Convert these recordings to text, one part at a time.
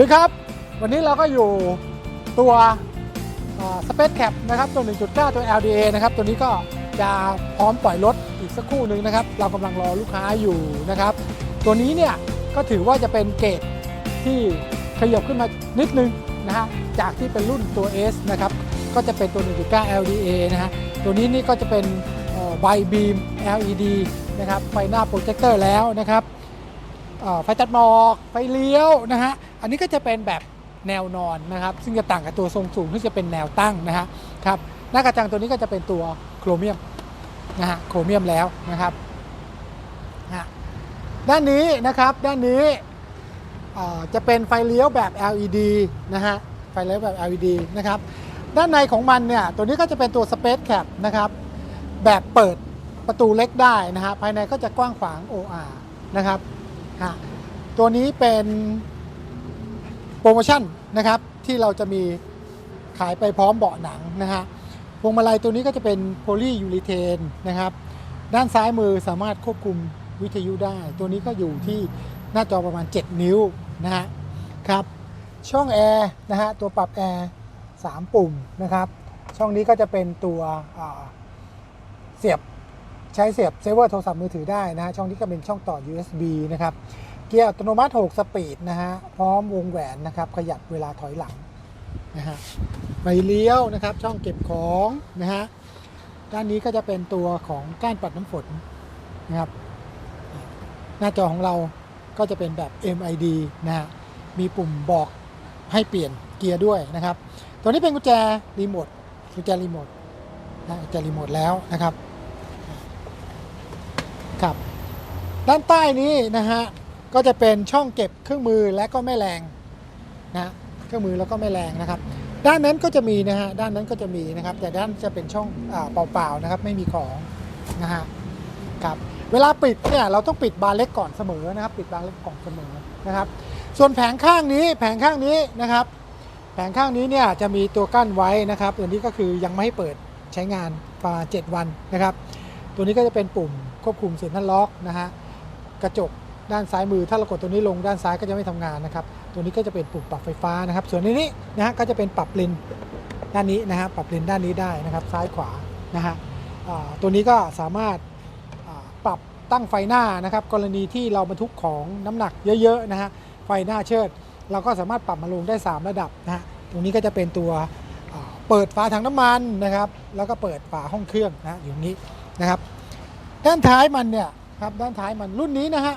ดีครับ วันนี้เราก็อยู่ตัวสเปซแคปนะครับตัว 1.9 ตัว LDA นะครับ ตัวนี้ก็จะพร้อมปล่อยรถอีกสักครู่หนึ่งนะครับ เรากำลังรอลูกค้าอยู่นะครับ ตัวนี้เนี่ยก็ถือว่าจะเป็นเกรดที่ขยับขึ้นมานิดนึงนะฮะจากที่เป็นรุ่นตัว S นะครับ ก็จะเป็นตัว 1.9 LDA นะฮะตัวนี้นี่ก็จะเป็นไบบีม LED นะครับไฟหน้าโปรเจคเตอร์แล้วนะครับไฟตัดหมอก ไฟเลี้ยวนะฮะ อันนี้ก็จะเป็นแบบแนวนอนนะครับ ซึ่งจะต่างกับตัวทรงสูงที่จะเป็นแนวตั้งนะฮะครับหน้ากระจังตัวนี้ก็จะเป็นตัวโครเมียมนะฮะโครเมียมแล้วนะครับนะด้านนี้นะครับด้านนี้จะเป็นไฟเลี้ยวแบบ LED นะฮะไฟเลี้ยวแบบ LED นะครับด้านในของมันเนี่ยตัวนี้ก็จะเป็นตัว Space Cap นะครับแบบเปิดประตูเล็กได้นะฮะภายในก็จะกว้างขวาง OR นะครับฮะตัวนี้เป็น รโมชั่นนะครับที่เราจะมีขายไปพร้อมเบาะหนังนะฮะพวงมาลัยตัวนี้ก็จะเป็นโพลียูริเทนนะครับ ด้านซ้ายมือสามารถควบคุมวิทยุได้ ตัวนี้ก็อยู่ที่หน้าจอประมาณ 7 นิ้วนะฮะครับช่องแอร์นะฮะตัวปรับแอร์3ปุ่มนะครับ ช่องนี้ก็จะเป็นตัวเสียบ ใช้เสียบเซฟเวอร์โทรศัพท์มือถือได้นะฮะช่องนี้ก็เป็นช่องต่อ USB นะครับ เกียร์อัตโนมัติ 6 สปีดนะฮะ พร้อมวงแหวนนะครับขยับเวลาถอยหลังนะฮะไฟเลี้ยวนะครับ ช่องเก็บของนะฮะ ด้านนี้ก็จะเป็นตัวของก้านปัดน้ำฝนนะครับ หน้าจอของเราก็จะเป็นแบบ MID นะฮะ มีปุ่มบอกให้เปลี่ยนเกียร์ด้วยนะครับ ตัวนี้เป็นกุญแจรีโมท กุญแจรีโมทนะกุญแจรีโมทแล้วนะครับ ด้านใต้นี้นะฮะก็จะเป็นช่องเก็บเครื่องมือและก็แม่แรงนะเครื่องมือแล้วก็แม่แรงนะครับ ด้านนั้นก็จะมีนะฮะด้านนั้นก็จะมีนะครับ แต่ด้านจะเป็นช่องอเปล่าๆนะครับ ไม่มีของนะฮะครับเวลาปิดเนี่ยเราต้องปิดบานเล็กก่อนเสมอนะครับ ปิดบานเล็กก่อนเสมอนะครับ ส่วนแผงข้างนี้แผงข้างนี้นะครับ แผงข้างนี้เนี่ยจะมีตัวกั้นไว้นะครับตัวนี้ก็คือยังไม่ให้เปิดใช้งานประมาณ7วันนะครับ ตัวนี้ก็จะเป็นปุ่มควบคุมเซ็นทรัลล็อกนะฮะ กระจกด้านซ้ายมือ ถ้าเรากดตัวนี้ลงด้านซ้ายก็จะไม่ทำงานนะครับ ตัวนี้ก็จะเป็นปุ่มปรับไฟฟ้านะครับ ส่วนในนี้นะฮะก็จะเป็นปรับเลนด้านนี้นะฮะปรับเลนด้านนี้ได้นะครับ ซ้ายขวานะฮะตัวนี้ก็สามารถปรับตั้งไฟหน้านะครับ กรณีที่เราบรรทุกของน้ำหนักเยอะๆนะฮะไฟหน้าเชิด เราก็สามารถปรับมาลงได้ 3 ระดับนะฮะตรงนี้ก็จะเป็นตัวเปิดฝาถังน้ำมันนะครับ แล้วก็เปิดฝาห้องเครื่องนะอยู่นี้นะครับ ด้านท้ายมันเนี่ย ครับด้านท้ายมันรุ่นนี้นะฮะ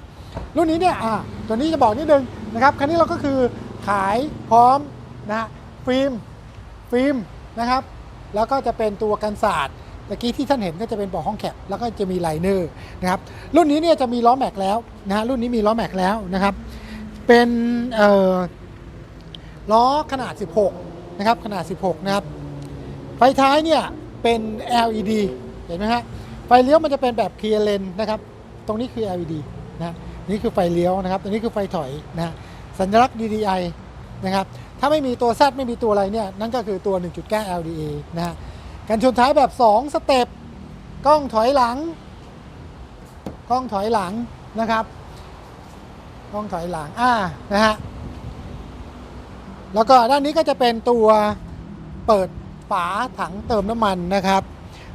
รุ่นนี้เนี่ยอ่าตัวนี้จะบอกนิดนึงนะครับคันนี้เราก็คือขายพร้อมนะฮะฟิล์มฟิล์มนะครับแล้วก็จะเป็นตัวกันศาสตร์ตะกี้ที่ท่านเห็นก็จะเป็นเบอกห้องแคปแล้วก็จะมีไลเนอร์นะครับรุ่นนี้เนี่ยจะมีล้อแม็กแล้วนะฮะรุ่นนี้มีล้อแม็กแล้วนะครับเป็นเอ่อล้อขนาด 16 นะครับขนาด 16 นะครับ ไฟท้ายเนี่ยเป็น LED เห็นไหมฮะไฟเลี้ยวมันจะเป็นแบบเคลียร์เลนนะครับ ตรงนี้คือ LED นะนี่คือไฟเลี้ยวนะครับตรงนี้คือไฟถอยนะสัญลักษณ์ DDI นะครับถ้าไม่มีตัว Z ไม่มีตัวอะไรเนี่ยนั่นก็คือตัว 1.9 LDA นะฮะกันชนท้ายแบบ 2 สเต็ปกล้องถอยหลัง กล้องถอยหลังนะครับ กล้องถอยหลังอ่านะฮะแล้วก็ด้านนี้ก็จะเป็นตัวเปิดฝาถังเติมน้ำมันนะครับ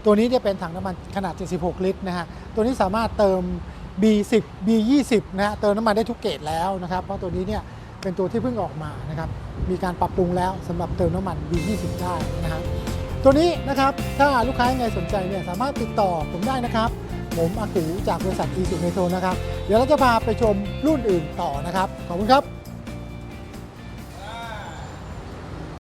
ตัวนี้จะเป็นถังน้ำมันขนาด 76 ลิตรนะฮะ ตัวนี้สามารถเติม B10 B20 นะฮะ เติมน้ำมันได้ทุกเกรดแล้วนะครับ เพราะตัวนี้เนี่ยเป็นตัวที่เพิ่งออกมานะครับ มีการปรับปรุงแล้วสำหรับเติมน้ำมัน B20 ได้นะฮะ ตัวนี้นะครับ ถ้าลูกค้ายังไงสนใจเนี่ยสามารถติดต่อผมได้นะครับ ผมอากูจากบริษัท e ีสุเมโทนะครับ เดี๋ยวเราจะพาไปชมรุ่นอื่นต่อนะครับ ขอบคุณครับ